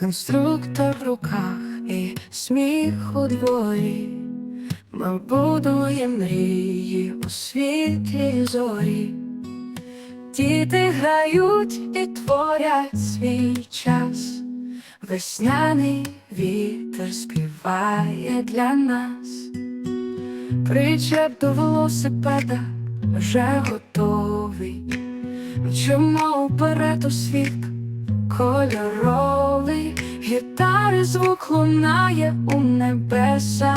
Конструктор в руках і сміх у дворі, ми будуємо мрії у світлі зорі. Діти грають і творять свій час, весняний вітер співає для нас. Причеп до велосипеда вже готовий. Мчимо вперед у світ кольоровий, гітари звук лунає у небеса,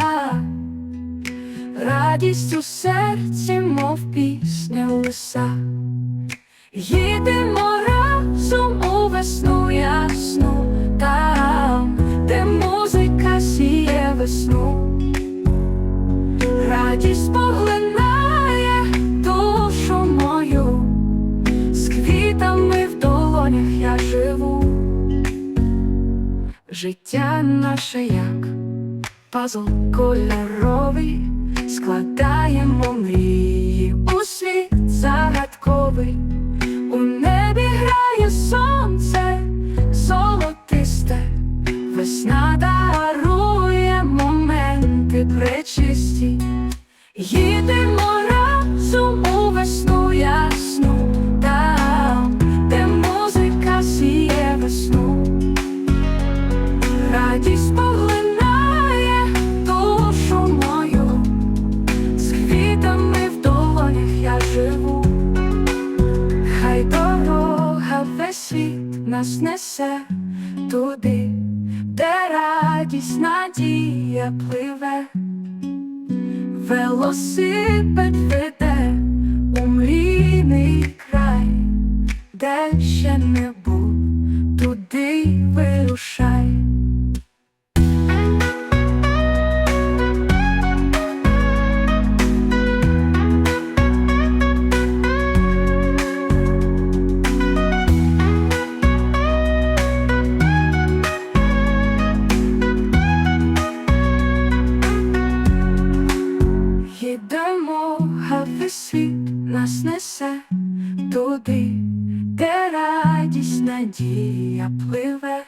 радість у серці, мов пісня лиса. Їдемо разом у весну Життя наше як пазл кольоровий, складаємо мрії у світ загадковий. У небі грає сонце золотисте, весна дарує моменти пречисті. Їдемо разом у весну дорога світ нас несе туди, де радість надія пливе, велосипед веде Їдемо, а нас несе туди, де радість надія пливе,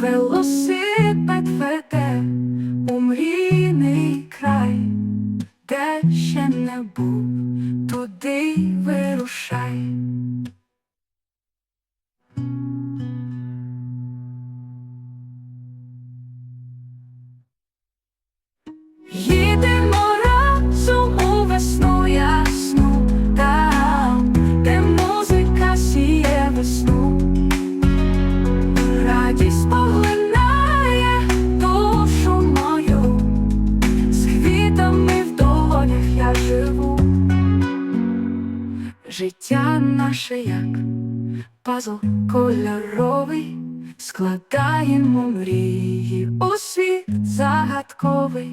велосипед веде у мрійний край, де ще не був, туди вирушай. Життя наше як пазл кольоровий, складаємо мрії у світ загадковий.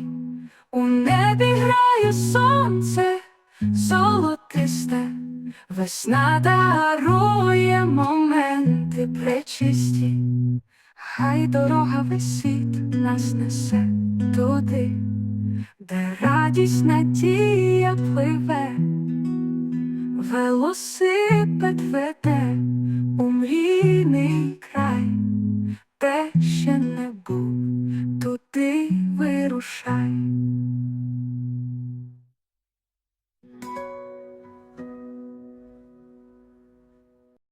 У небі грає сонце золотисте, весна дарує моменти пречисті, хай дорога світ нас несе туди, де радість надія пливе, Велосипед веде у мрійний